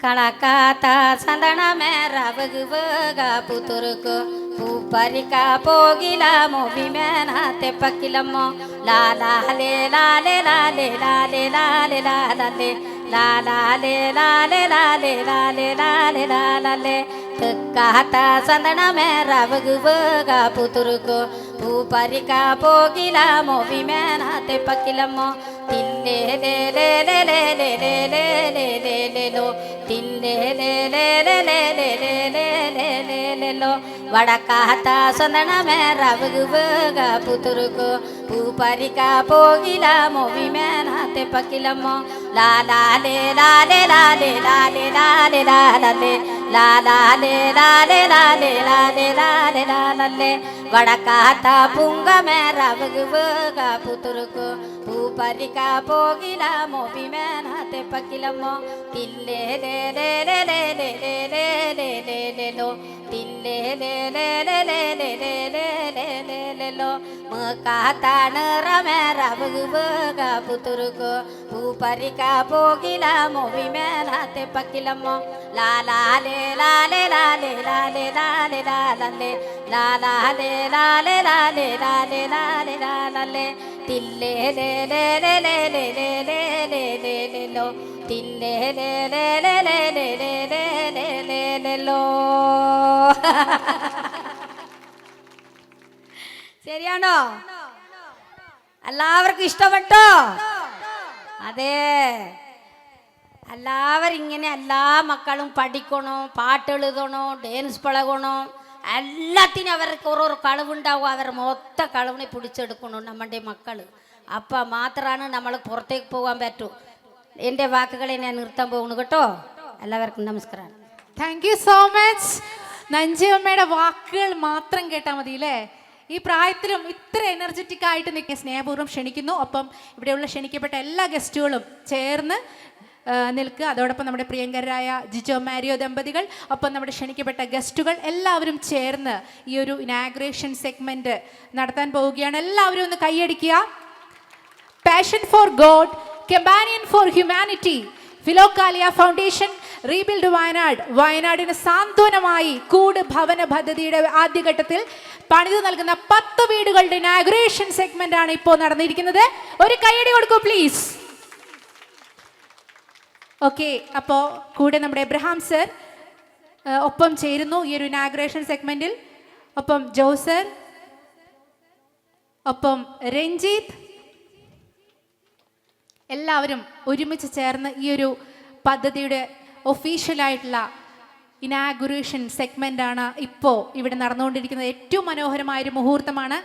ಕಣಕಾತ ಸಂದಣ Mera ಬಗುವಾಗ ಪುತುರುಕು ಪೂಪರಿಕ ಪೋಗಿಲ movie ಮೇನಾತೆ ಪಕ್ಕಿಲಮ್ಮ ಲಾಲಾಲೆ ಲಾಲೆ ಲಾಲೆ ಲಾಲೆ ಲಾಲೆ ಲಾಲಲೆ ಲಾಲಾಲೆ ಲಾಲೆ ಲಾಲೆ ಲಾಲೆ ಲಾಲೆ ಲಾಲಲೆ ಕಹತ ಸಂದಣ Mera ಬಗುವಾಗ ಪುತುರುಕು ಪೂಪರಿಕ ಪೋಗಿಲ movie ಮೇನಾತೆ ಪಕ್ಕಿಲಮ್ಮ వడకాత సుందనమే రవుగుగా పుతురుకు పూపరిక పోగిల మొవి మేన తెప్పకిలమో లాలే లాలే లాలే లాలే లాలే లాలే வடக்காத்த புங்க மேரவுக புத்துருக்கு பூ பறிக்கா போகில மோபி மேனா தெப்பக்கிலமோ தில்லே லே லே லே லே லே லே லே லே லே லே லோ தில்லே லே லே லே லே லே லே லே லே லே லே லோ மக்காத்தான ரமேரவுக புத்துருக்கு பூ பறிக்கா போகில மோபி மேனா தெப்பக்கிலமோ லா லா லே ലാലേ ലാലേ ലാലേ ലാലേ ലാലേ ലാലാലേ ലാലേ ലാലേ ലാലേ ലാലേ ലാലേ തില്ലേ ലേ ലേ ലേ ലേ ലേ ലേ ലേ ലേ ലേ ലേ ലോ തില്ലേ ലേ ലേ ലേ ലേ ലേ ലേ ലേ ലേ ലേ ലേ ലോ ശരിയാണോ? എല്ലാവർക്കും ഇഷ്ടപ്പെട്ടോ? അതെ. എല്ലാവരും ഇങ്ങനെ എല്ലാ മക്കളും പഠിക്കണോ പാട്ട് എഴുതണോ ഡാൻസ് പഴകണോ എല്ലാത്തിനും അവർക്ക് ഓരോരോ കളവുണ്ടാവും. അവർ മൊത്ത കളവിനെ പിടിച്ചെടുക്കണം നമ്മുടെ മക്കൾ അപ്പം മാത്രമാണ് നമ്മൾ പുറത്തേക്ക് പോകാൻ പറ്റൂ. എന്റെ വാക്കുകളെ ഞാൻ നിർത്താൻ പോകുന്നു കേട്ടോ. എല്ലാവർക്കും നമസ്കാരം. താങ്ക് യു സോ മച്ച് നഞ്ചിയമ്മയുടെ വാക്കുകൾ മാത്രം കേട്ടാൽ മതി അല്ലേ ഈ പ്രായത്തിലും ഇത്ര എനർജറ്റിക് ആയിട്ട് നിൽക്കാൻ സ്നേഹപൂർവം ക്ഷണിക്കുന്നു. ഒപ്പം ഇവിടെയുള്ള ക്ഷണിക്കപ്പെട്ട എല്ലാ ഗസ്റ്റുകളും ചേർന്ന് നിൽക്കുക അതോടൊപ്പം നമ്മുടെ പ്രിയങ്കരായ ജിജോ മാരിയോ ദമ്പതികൾ ഒപ്പം നമ്മുടെ ക്ഷണിക്കപ്പെട്ട ഗസ്റ്റുകൾ എല്ലാവരും ചേർന്ന് ഈ ഒരു ഇനാഗ്രേഷൻ സെഗ്മെന്റ് നടത്താൻ പോവുകയാണ്. എല്ലാവരും ഒന്ന് കൈയടിക്കുക. Passion for God companion for humanity Philokalia foundation rebuild Wayanad. വയനാടിന് സാന്ത്വനമായി കൂട് ഭവന പദ്ധതിയുടെ ആദ്യഘട്ടത്തിൽ പണിത് നൽകുന്ന പത്ത് വീടുകളുടെ ഇനാഗ്രേഷൻ സെഗ്മെന്റ് ആണ് ഇപ്പോൾ നടന്നിരിക്കുന്നത്. ഒരു കൈയടി കൊടുക്കൂ പ്ലീസ് ഓക്കെ അപ്പോൾ കൂടെ നമ്മുടെ എബ്രഹാം സർ ഒപ്പം ചേരുന്നു ഈ ഒരു ഇനാഗ്രേഷൻ സെഗ്മെന്റിൽ ഒപ്പം ജോസർ ഒപ്പം രഞ്ജിത്ത്. എല്ലാവരും ഒരുമിച്ച് ചേർന്ന് ഈ ഒരു പദ്ധതിയുടെ ഒഫീഷ്യലായിട്ടുള്ള ഇനാഗുറേഷൻ സെഗ്മെന്റ് ആണ് ഇപ്പോൾ ഇവിടെ നടന്നുകൊണ്ടിരിക്കുന്നത്. ഏറ്റവും മനോഹരമായൊരു മുഹൂർത്തമാണ്.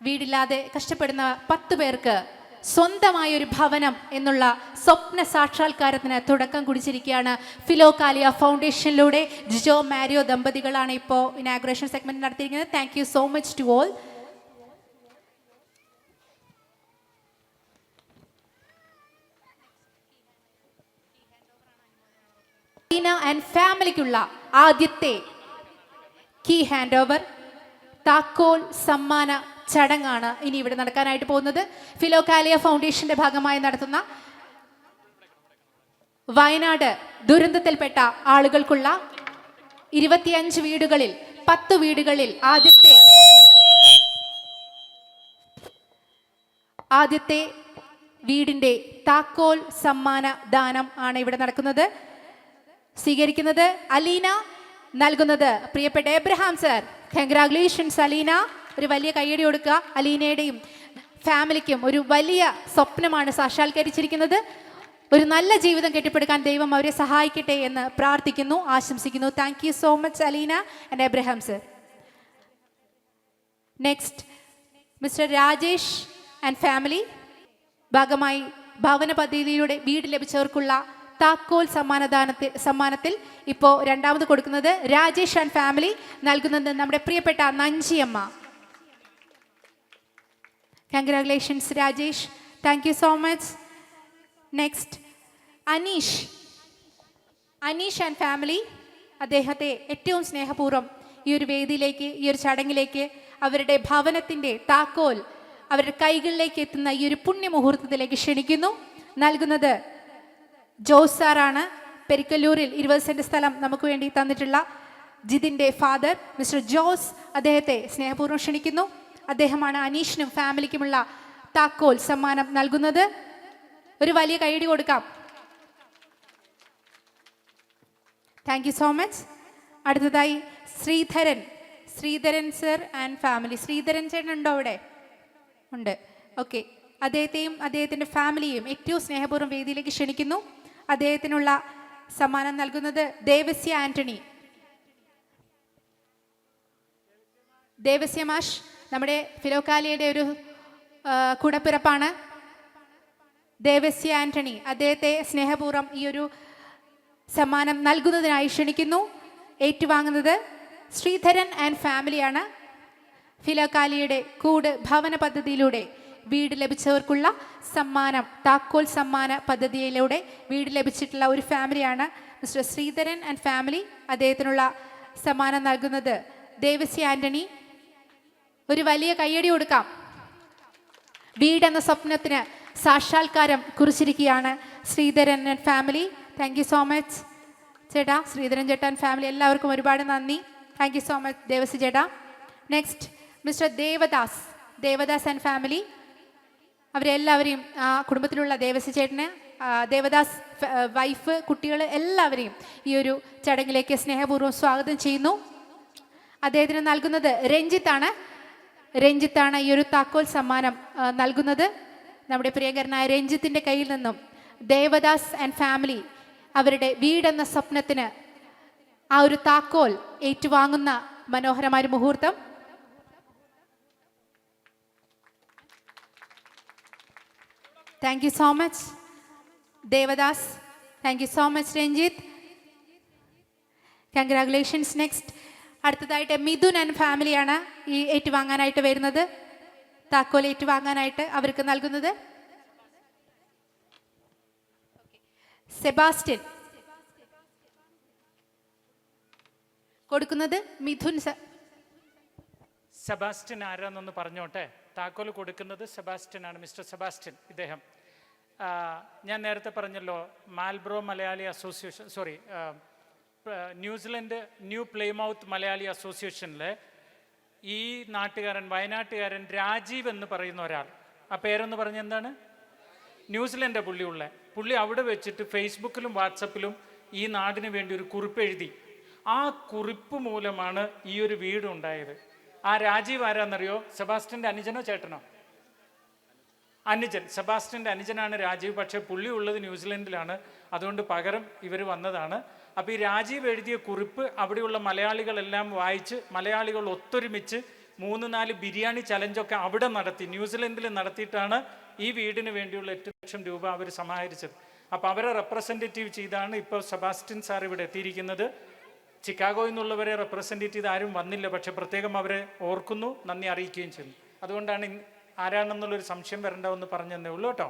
വീടില്ലാതെ കഷ്ടപ്പെടുന്ന പത്ത് പേർക്ക് സ്വന്തമായ ഒരു ഭവനം എന്നുള്ള സ്വപ്ന സാക്ഷാത്കാരത്തിന് തുടക്കം കുടിച്ചിരിക്കുകയാണ് ഫിലോകാലിയ ഫൗണ്ടേഷനിലൂടെ ജിജോ മാരിയോ ദമ്പതികളാണ് ഇപ്പോൾ ഇനാഗ്രേഷൻ സെഗ്മെന്റ് നടത്തിയിരിക്കുന്നത്. Thank so much to all and ഫാമിലിക്കുള്ള ആദ്യത്തെ കീ ഹാൻഡ് ഓവർ താക്കോൽ സമ്മാന ചടങ്ങാണ് ഇനി ഇവിടെ നടക്കാനായിട്ട് പോകുന്നത്. ഫിലോകാലിയ ഫൗണ്ടേഷന്റെ ഭാഗമായി നടത്തുന്ന വയനാട് ദുരന്തത്തിൽപ്പെട്ട ആളുകൾക്കുള്ള ഇരുപത്തിയഞ്ച് വീടുകളിൽ പത്ത് വീടുകളിൽ ആദ്യത്തെ ആദ്യത്തെ വീടിന്റെ താക്കോൽ സമ്മാന ദാനം ആണ് ഇവിടെ നടക്കുന്നത്. സ്വീകരിക്കുന്നത് അലീന നൽകുന്നത് പ്രിയപ്പെട്ട എബ്രഹാം സർ കൺഗ്രാഗുലേഷൻസ് അലീന. ഒരു വലിയ കൈയടി കൊടുക്കുക അലീനയുടെയും ഫാമിലിക്കും ഒരു വലിയ സ്വപ്നമാണ് സാക്ഷാത്കരിച്ചിരിക്കുന്നത് ഒരു നല്ല ജീവിതം കെട്ടിപ്പടുക്കാൻ ദൈവം അവരെ സഹായിക്കട്ടെ എന്ന് പ്രാർത്ഥിക്കുന്നു ആശംസിക്കുന്നു. Thank you so much Aleena and Abraham sir next mister Rajesh and family ഭാഗമായി ഭവന പദ്ധതിയിലൂടെ വീട് ലഭിച്ചവർക്കുള്ള താക്കോൽ സമ്മാനദാനത്തിൽ സമ്മാനത്തിൽ ഇപ്പോൾ രണ്ടാമത് കൊടുക്കുന്നത് രാജേഷ് ആൻഡ് ഫാമിലി നൽകുന്നത് നമ്മുടെ പ്രിയപ്പെട്ട Nanjiyamma. Congratulations Rajesh thank you so much next Aneesh Aneesh and family അദ്ദേഹത്തെ ഏറ്റവും സ്നേഹപൂർവം ഈ ഒരു വേദിയിലേക്ക് ഈ ഒരു ചടങ്ങിലേക്ക് അവരുടെ ഭവനത്തിന്റെ താക്കോൽ അവരുടെ കൈകളിലേക്ക് എത്തുന്ന ഈ ഒരു പുണ്യമുഹൂർത്തത്തിലേക്ക് ക്ഷണിക്കുന്നു. നൽകുന്നത് ജോസ് സാറാണ്. പെരിക്കല്ലൂരിൽ ഇരുപത് സെന്റ് സ്ഥലം നമുക്ക് വേണ്ടി തന്നിട്ടുള്ള ജിതിന്റെ ഫാദർ മിസ്റ്റർ ജോസ് അദ്ദേഹത്തെ സ്നേഹപൂർവം ക്ഷണിക്കുന്നു. അദ്ദേഹമാണ് അനീഷിനും ഫാമിലിക്കുമുള്ള താക്കോൽ സമ്മാനം നൽകുന്നത്. ഒരു വലിയ കൈയടി കൊടുക്കാം. താങ്ക് യു സോ മച്ച് അടുത്തതായി Sreedharan. Sreedharan sir and family Sreedharan ചേട്ടൻ ഉണ്ടോ അവിടെ? ഉണ്ട്. ഓക്കെ അദ്ദേഹത്തെയും അദ്ദേഹത്തിന്റെ ഫാമിലിയെയും ഏറ്റവും സ്നേഹപൂർവം വേദിയിലേക്ക് ക്ഷണിക്കുന്നു. അദ്ദേഹത്തിനുള്ള സമ്മാനം നൽകുന്നത് ദേവസ്യ ആന്റണി. ദേവസ്യ മാഷ് നമ്മുടെ ഫിലോക്കാലിയുടെ ഒരു കൂടപ്പിറപ്പാണ് ദേവസ്യ ആന്റണി. അദ്ദേഹത്തെ സ്നേഹപൂർവം ഈ ഒരു സമ്മാനം നൽകുന്നതിനായി ക്ഷണിക്കുന്നു. ഏറ്റുവാങ്ങുന്നത് ശ്രീധരൻ ആൻഡ് ഫാമിലിയാണ്. ഫിലോക്കാലിയുടെ കൂട് ഭവന പദ്ധതിയിലൂടെ വീട് ലഭിച്ചവർക്കുള്ള സമ്മാനം താക്കോൽ സമ്മാന പദ്ധതിയിലൂടെ വീട് ലഭിച്ചിട്ടുള്ള ഒരു ഫാമിലിയാണ് മിസ്റ്റർ ശ്രീധരൻ ആൻഡ് ഫാമിലി. അദ്ദേഹത്തിനുള്ള സമ്മാനം നൽകുന്നത് ദേവസ്യ ആന്റണി. ഒരു വലിയ കയ്യടി കൊടുക്കാം. വീടെന്ന സ്വപ്നത്തിന് സാക്ഷാത്കാരം കുറിച്ചിരിക്കുകയാണ് Sreedharan family thank so much ചേട്ടാ ശ്രീധരൻ ചേട്ടൻ ഫാമിലി എല്ലാവർക്കും ഒരുപാട് നന്ദി. താങ്ക് സോ മച്ച് ദേവസി ചേട്ടാ. Next mister Devadas Devadas and family അവരെല്ലാവരെയും ആ കുടുംബത്തിലുള്ള ദേവസി ചേട്ടന് ദേവദാസ് വൈഫ് കുട്ടികൾ എല്ലാവരെയും ഈ ഒരു ചടങ്ങിലേക്ക് സ്നേഹപൂർവം സ്വാഗതം ചെയ്യുന്നു. അദ്ദേഹത്തിന് നൽകുന്നത് രഞ്ജിത്താണ്. രഞ്ജിത്താണ് ഈ ഒരു താക്കോൽ സമ്മാനം നൽകുന്നത്. നമ്മുടെ പ്രിയങ്കരനായ രഞ്ജിത്തിന്റെ കയ്യിൽ നിന്നും ദേവദാസ് ആൻഡ് ഫാമിലി അവരുടെ വീടെന്ന സ്വപ്നത്തിന് ആ ഒരു താക്കോൽ ഏറ്റുവാങ്ങുന്ന മനോഹരമായ മുഹൂർത്തം. Thank you so much Devadas. Thank you so much Ranjith. Congratulations next അടുത്തതായിട്ട് മിഥുൻ ആൻഡ് ഫാമിലിയാണ് ഈ ഏറ്റുവാങ്ങാനായിട്ട് വരുന്നത്. താക്കോൽ ഏറ്റുവാങ്ങാനായിട്ട് അവർക്ക് നൽകുന്നത്. സെബാസ്റ്റ്യൻ. കൊടുക്കുന്നത് മിഥുൻ സെബാസ്റ്റ്യൻ ആരാന്നൊന്ന് പറഞ്ഞോട്ടെ? താക്കോൽ കൊടുക്കുന്നത് സെബാസ്റ്റ്യൻ ആണ് മിസ്റ്റർ സെബാസ്റ്റ്യൻ ഇദ്ദേഹം. ഞാൻ നേരത്തെ പറഞ്ഞല്ലോ Marlborough Malayali association sorry New Zealand New Plymouth Malayali അസോസിയേഷനിലെ ഈ നാട്ടുകാരൻ വയനാട്ടുകാരൻ രാജീവ് എന്ന് പറയുന്ന ഒരാൾ. ആ പേരെന്ന് പറഞ്ഞ എന്താണ്? ന്യൂസിലൻഡ് പുള്ളിയുള്ള. പുള്ളി അവിടെ വെച്ചിട്ട് ഫേസ്ബുക്കിലും വാട്സപ്പിലും ഈ നാടിന് വേണ്ടി ഒരു കുറിപ്പ് എഴുതി. ആ കുറിപ്പ് മൂലമാണ് ഈ ഒരു വീട് ഉണ്ടായത്. ആ രാജീവ് ആരാന്നറിയോ? സെബാസ്റ്റ്യന്റെ അനുജനോ ചേട്ടനോ? അനുജൻ. സെബാസ്റ്റ്യന്റെ അനുജനാണ് രാജീവ്. പക്ഷേ പുള്ളി ഉള്ളത് ന്യൂസിലൻഡിലാണ്. അതുകൊണ്ട് പകരം ഇവർ വന്നതാണ്. അപ്പോൾ ഈ രാജീവ് എഴുതിയ കുറിപ്പ് അവിടെയുള്ള മലയാളികളെല്ലാം വായിച്ച് മലയാളികൾ ഒത്തൊരുമിച്ച് മൂന്ന് നാല് ബിരിയാണി ചലഞ്ചൊക്കെ അവിടെ നടത്തി ന്യൂസിലൻഡിൽ നടത്തിയിട്ടാണ് ഈ വീടിന് വേണ്ടിയുള്ള എട്ട് ലക്ഷം രൂപ അവർ സമാഹരിച്ചത്. അപ്പോൾ അവരെ റെപ്രസെന്റേറ്റീവ് ചെയ്താണ് ഇപ്പോൾ സെബാസ്റ്റ്യൻ സാർ ഇവിടെ എത്തിയിരിക്കുന്നത്. ചിക്കാഗോയിൽ നിന്നുള്ളവരെ റെപ്രസെന്റേറ്റ് ചെയ്ത് ആരും വന്നില്ല പക്ഷെ പ്രത്യേകം അവരെ ഓർക്കുന്നു നന്ദി അറിയിക്കുകയും ചെയ്യുന്നു. അതുകൊണ്ടാണ് ആരാണെന്നുള്ളൊരു സംശയം വരണ്ടെന്ന് തന്നേ ഉള്ളൂ കേട്ടോ.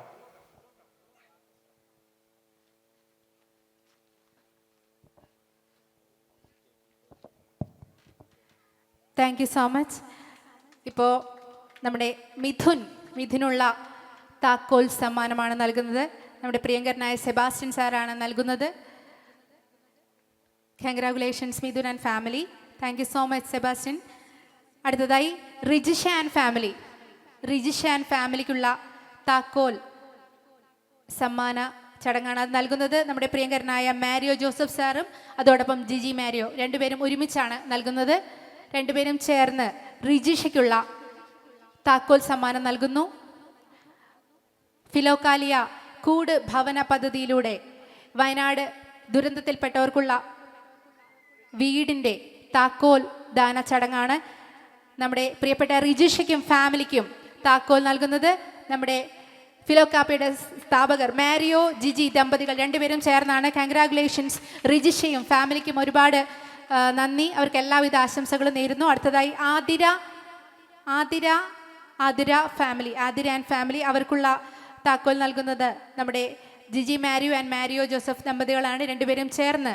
താങ്ക് യു സോ മച്ച് ഇപ്പോൾ നമ്മുടെ മിഥുൻ മിഥുനുള്ള താക്കോൽ സമ്മാനമാണ് നൽകുന്നത്. നമ്മുടെ പ്രിയങ്കരനായ സെബാസ്റ്റ്യൻ സാറാണ് നൽകുന്നത്. Congratulations Mithun and family thank you so much Sebastian. അടുത്തതായി Rijisha and family Rijisha and ഫാമിലിക്കുള്ള താക്കോൽ സമ്മാന ചടങ്ങാണ് അത് നൽകുന്നത്. നമ്മുടെ പ്രിയങ്കരനായ മാരിയോ ജോസഫ് സാറും അതോടൊപ്പം ജിജി മാരിയോ രണ്ടുപേരും ഒരുമിച്ചാണ് നൽകുന്നത്. രണ്ടുപേരും ചേർന്ന് റിജിഷയ്ക്കുള്ള താക്കോൽ സമ്മാനം നൽകുന്നു. ഫിലോക്കാലിയ കൂട് ഭവന പദ്ധതിയിലൂടെ വയനാട് ദുരന്തത്തിൽപ്പെട്ടവർക്കുള്ള വീടിന്റെ താക്കോൽ ദാന ചടങ്ങാണ്. നമ്മുടെ പ്രിയപ്പെട്ട റിജിഷയ്ക്കും ഫാമിലിക്കും താക്കോൽ നൽകുന്നത്. നമ്മുടെ ഫിലോക്കാപ്പയുടെ സ്ഥാപകർ മാരിയോ ജിജി ദമ്പതികൾ രണ്ടുപേരും ചേർന്നാണ്. കൺഗ്രാറ്റുലേഷൻസ് റിജിഷയും ഫാമിലിക്കും ഒരുപാട് നന്ദി. അവർക്ക് എല്ലാവിധ ആശംസകളും നേരുന്നു. അടുത്തതായി Athira Athira Athira family Athira and family അവർക്കുള്ള താക്കോൽ നൽകുന്നത് നമ്മുടെ Jiji Mario and Mario Joseph ദമ്പതികളാണ് രണ്ടുപേരും ചേർന്ന്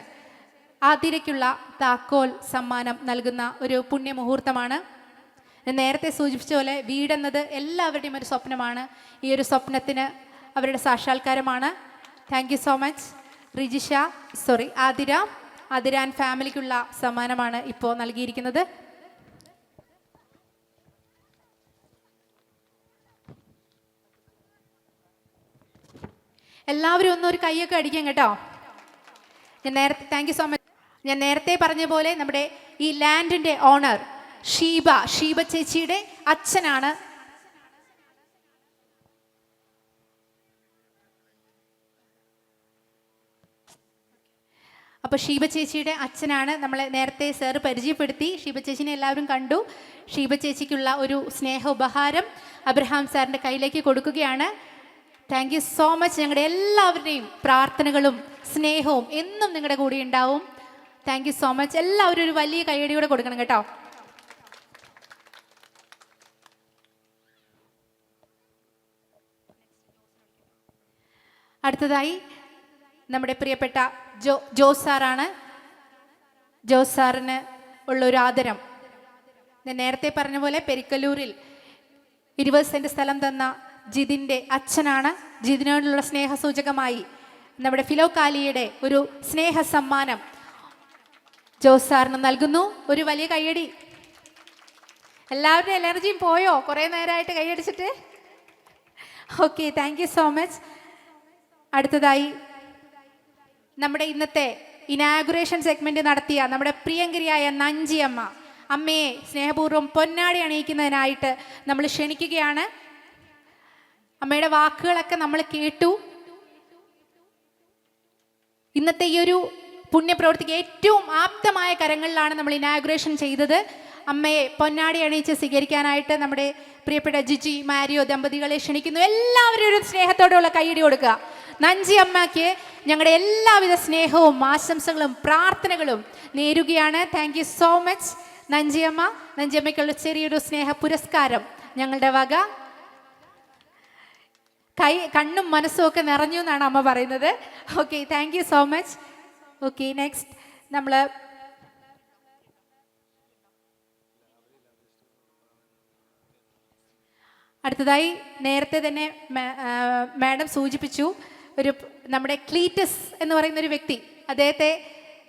ആതിരയ്ക്കുള്ള താക്കോൽ സമ്മാനം നൽകുന്ന ഒരു പുണ്യമുഹൂർത്തമാണ്. നേരത്തെ സൂചിപ്പിച്ച പോലെ വീടെന്നത് എല്ലാവരുടെയും ഒരു സ്വപ്നമാണ്. ഈ ഒരു സ്വപ്നത്തിന് അവരുടെ സാക്ഷാത്കാരമാണ്. Thank so much Rijisha sorry Athira Athira and ഫാമിലിക്കുള്ള സമ്മാനമാണ് ഇപ്പോൾ നൽകിയിരിക്കുന്നത്. എല്ലാവരും ഒന്ന് ഒരു കൈയൊക്കെ അടിക്കാം കേട്ടോ. ഞാൻ നേരത്തെ താങ്ക് യു സോ മച്ച് ഞാൻ നേരത്തെ പറഞ്ഞ പോലെ നമ്മുടെ ഈ ലാൻഡിന്റെ ഓണർ ഷീബ ഷീബ ചേച്ചിയുടെ അച്ഛനാണ് അപ്പോൾ ഷീബ ചേച്ചിയുടെ അച്ഛനാണ് നമ്മളെ നേരത്തെ സാർ പരിചയപ്പെടുത്തി. ഷീബ ചേച്ചിനെ എല്ലാവരും കണ്ടു. ഷീബ ചേച്ചിക്കുള്ള ഒരു സ്നേഹ ഉപഹാരം അബ്രഹാം സാറിന്റെ കയ്യിലേക്ക് കൊടുക്കുകയാണ്. താങ്ക് യു സോ മച്ച് ഞങ്ങളുടെ എല്ലാവരുടെയും പ്രാർത്ഥനകളും സ്നേഹവും എന്നും നിങ്ങളുടെ കൂടെ ഉണ്ടാവും. താങ്ക് യു സോ മച്ച് എല്ലാവരും ഒരു വലിയ കൈയടിയോടെ കൊടുക്കണം കേട്ടോ. അടുത്തതായി നമ്മുടെ പ്രിയപ്പെട്ട ജോ ജോസ് സാറാണ്. ജോസ് സാറിന് ഉള്ളൊരു ആദരം. ഞാൻ നേരത്തെ പറഞ്ഞ പോലെ പെരിക്കല്ലൂരിൽ ഇരുപത് സെന്റ് സ്ഥലം തന്ന ജിതിന്റെ അച്ഛനാണ്. ജിതിനോടുള്ള സ്നേഹസൂചകമായി നമ്മുടെ ഫിലോ കാലിയുടെ ഒരു സ്നേഹ സമ്മാനം ജോസ് സാറിന് നൽകുന്നു. ഒരു വലിയ കൈയടി എല്ലാവരുടെയും എലർജിയും പോയോ? കുറേ നേരമായിട്ട് കൈയടിച്ചിട്ട്? Okay thank so much. അടുത്തതായി നമ്മുടെ ഇന്നത്തെ ഇനാഗുറേഷൻ സെഗ്മെന്റ് നടത്തിയ നമ്മുടെ പ്രിയങ്കരിയായ നഞ്ചിയമ്മ. അമ്മയെ സ്നേഹപൂർവം പൊന്നാടി അണിയിക്കുന്നതിനായിട്ട് നമ്മൾ ക്ഷണിക്കുകയാണ്. അമ്മയുടെ വാക്കുകളൊക്കെ നമ്മൾ കേട്ടു. ഇന്നത്തെ ഈ ഒരു പുണ്യപ്രവൃത്തിക്ക് ഏറ്റവും ആപ്തമായ കരങ്ങളിലാണ് നമ്മൾ ഇനാഗുറേഷൻ ചെയ്തത്. അമ്മയെ പൊന്നാടി അണിയിച്ച് സ്വീകരിക്കാനായിട്ട് നമ്മുടെ പ്രിയപ്പെട്ട ജിജി മാരിയോ ദമ്പതികളെ ക്ഷണിക്കുന്നു. എല്ലാവരും ഒരു സ്നേഹത്തോടെയുള്ള കൈയടി കൊടുക്കുക. നഞ്ചി അമ്മയ്ക്ക് ഞങ്ങളുടെ എല്ലാവിധ സ്നേഹവും ആശംസകളും പ്രാർത്ഥനകളും നേരുകയാണ്. താങ്ക് സോ മച്ച് നഞ്ചിയമ്മ നഞ്ചിയമ്മയ്ക്കുള്ള ചെറിയൊരു സ്നേഹ പുരസ്കാരം ഞങ്ങളുടെ വക. കൈ കണ്ണും മനസ്സും ഒക്കെ നിറഞ്ഞു എന്നാണ് അമ്മ പറയുന്നത്. Okay thank you so much okay next നമ്മൾ അടുത്തതായി നേരത്തെ തന്നെ മാഡം സൂചിപ്പിച്ചു. ഒരു നമ്മുടെ ക്ലീറ്റസ് എന്ന് പറയുന്ന ഒരു വ്യക്തി അദ്ദേഹത്തെ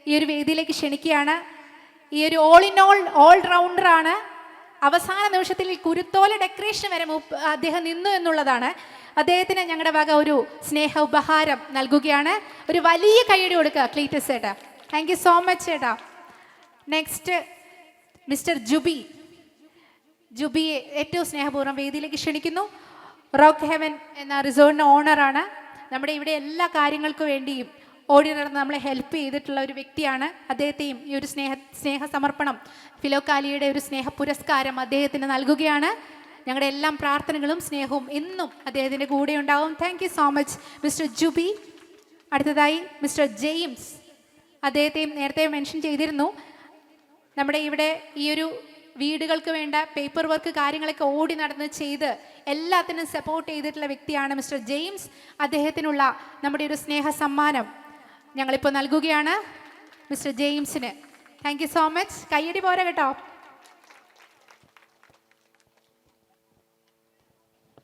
ഈ ഒരു വേദിയിലേക്ക് ക്ഷണിക്കുകയാണ്. ഈ ഒരു ഓൾ ഇൻ ഓൾ ഓൾ റൗണ്ടറാണ് അവസാന നിമിഷത്തിൽ കുരുത്തോല ഡെക്കറേഷൻ വരെ അദ്ദേഹം നിന്നു എന്നുള്ളതാണ്. അദ്ദേഹത്തിന് ഞങ്ങളുടെ വക ഒരു സ്നേഹ ഉപഹാരം നൽകുകയാണ്. ഒരു വലിയ കൈയടി കൊടുക്കുക ക്ലീറ്റസ് ചേട്ടാ. താങ്ക് യു സോ മച്ച് ചേട്ടാ. Next mister Jubi. ജുബിയെ ഏറ്റവും സ്നേഹപൂർവം വേദിയിലേക്ക് ക്ഷണിക്കുന്നു. റോക്ക് ഹെവൻ എന്ന റിസോർട്ടിന്റെ ഓണറാണ് നമ്മുടെ ഇവിടെ എല്ലാ കാര്യങ്ങൾക്കും വേണ്ടിയും ഓടി നടന്ന് നമ്മളെ ഹെൽപ്പ് ചെയ്തിട്ടുള്ള ഒരു വ്യക്തിയാണ് അദ്ദേഹത്തെയും ഈ ഒരു സ്നേഹ സ്നേഹ സമർപ്പണം ഫിലോക്കാലിയുടെ ഒരു സ്നേഹ പുരസ്കാരം അദ്ദേഹത്തിന് നൽകുകയാണ്. ഞങ്ങളുടെ എല്ലാം പ്രാർത്ഥനകളും സ്നേഹവും എന്നും അദ്ദേഹത്തിന്റെ കൂടെ ഉണ്ടാവും. Thank so much mister Jubi അടുത്തതായി മിസ്റ്റർ ജെയിംസ് അദ്ദേഹത്തെയും നേരത്തെ മെൻഷൻ ചെയ്തിരുന്നു. നമ്മുടെ ഇവിടെ ഈ ഒരു വീടുകൾക്ക് വേണ്ട പേപ്പർ വർക്ക് കാര്യങ്ങളൊക്കെ ഓടി നടന്ന് ചെയ്ത് എല്ലാത്തിനും സപ്പോർട്ട് ചെയ്തിട്ടുള്ള വ്യക്തിയാണ് മിസ്റ്റർ ജെയിംസ്. അദ്ദേഹത്തിനുള്ള നമ്മുടെ ഒരു സ്നേഹ സമ്മാനം ഞങ്ങളിപ്പോൾ നൽകുകയാണ് മിസ്റ്റർ ജെയിംസിന്. താങ്ക് യു സോ മച്ച് കയ്യടി പോരാ കേട്ടോ.